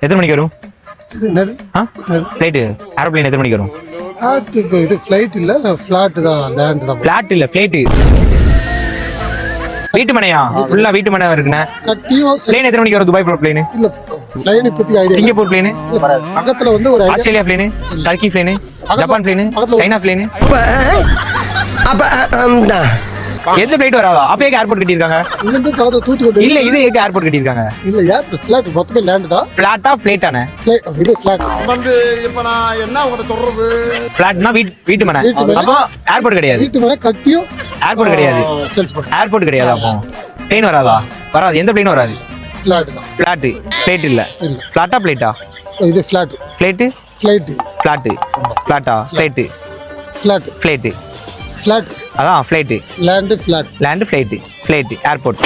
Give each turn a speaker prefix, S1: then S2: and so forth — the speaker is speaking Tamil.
S1: எத்தனை மணிக்கு வரும்
S2: இது என்னது
S1: ஆ ஃப்ளைட்டு ஏரோப்ளேன் எத்தனை மணிக்கு வரும்
S2: ஃப்ளாட்டுக்கு இது ஃப்ளைட் இல்லை ஃப்ளாட்டு தான் லேண்டு தான்
S1: ஃப்ளாட் இல்ல ஃப்ளைட்டு வீட்டு மனையா ஃபுல்லா வீட்டு மனை இருக்குண்ணே பிளேன் எத்தனை மணிக்கு வரும் துபாய் பிளேனு
S2: இல்ல ஃப்ளைன் இப்போதைக்கு ஐடியா
S1: சிங்கப்பூர் பிளேனு
S2: பக்கத்துல வந்து ஒரு
S1: Australia plane Turkey plane Japan plane
S2: பக்கத்துல-
S1: சைனா பிளேனு
S3: அப்ப
S1: எந்த பிளைட் வராதா அப்பயே ஏர்போர்ட் கட்டியிருக்காங்க.
S2: இங்கிருந்து பக்கத்துல தூத்துக்குடி
S1: இல்ல இது எதுக்கு ஏர்போர்ட் கட்டியிருக்காங்க.
S2: இல்ல ஏர் ஃப்ளாட் மொத்தமே லேண்டு தான்.
S1: ஃபிளாட்டா பிளேட்டானே
S2: இது ஃப்ளாட்
S4: வந்து இப்ப நான் என்ன உங்கள்கிட்ட சொல்றது?
S1: ஃபிளாட்னா வீட் வீட்டு மனை.
S2: வீட்டு மனை.
S1: அப்போ ஏர்போர்ட் கிடையாது.
S2: வீட்டு மேல கட்டியும்
S1: ஏர்போர்ட் கிடையாது.
S2: சேல்ஸ் பண்ணுறோம்
S1: ஏர்போர்ட் கிடையாது அப்போ. பிளேன் வராதா? வராது. எந்த பிளேனும் வராது?
S2: ஃப்ளாட் தான்.
S1: ஃபிளாட்டு பிளேட்
S2: இல்ல.
S1: ஃபிளாட்டா பிளேட்டா
S2: இது ஃப்ளாட்
S1: பிளேட்டு
S2: ஃப்ளைட்டு
S1: ஃபிளாட்டு ஃபிளாட்டா பிளேட்டு
S2: ஃப்ளாட்
S1: ஃபிளைட்டு
S2: ஃப்ளாட்
S1: அதான் flight
S2: land flat
S1: land flight flight airport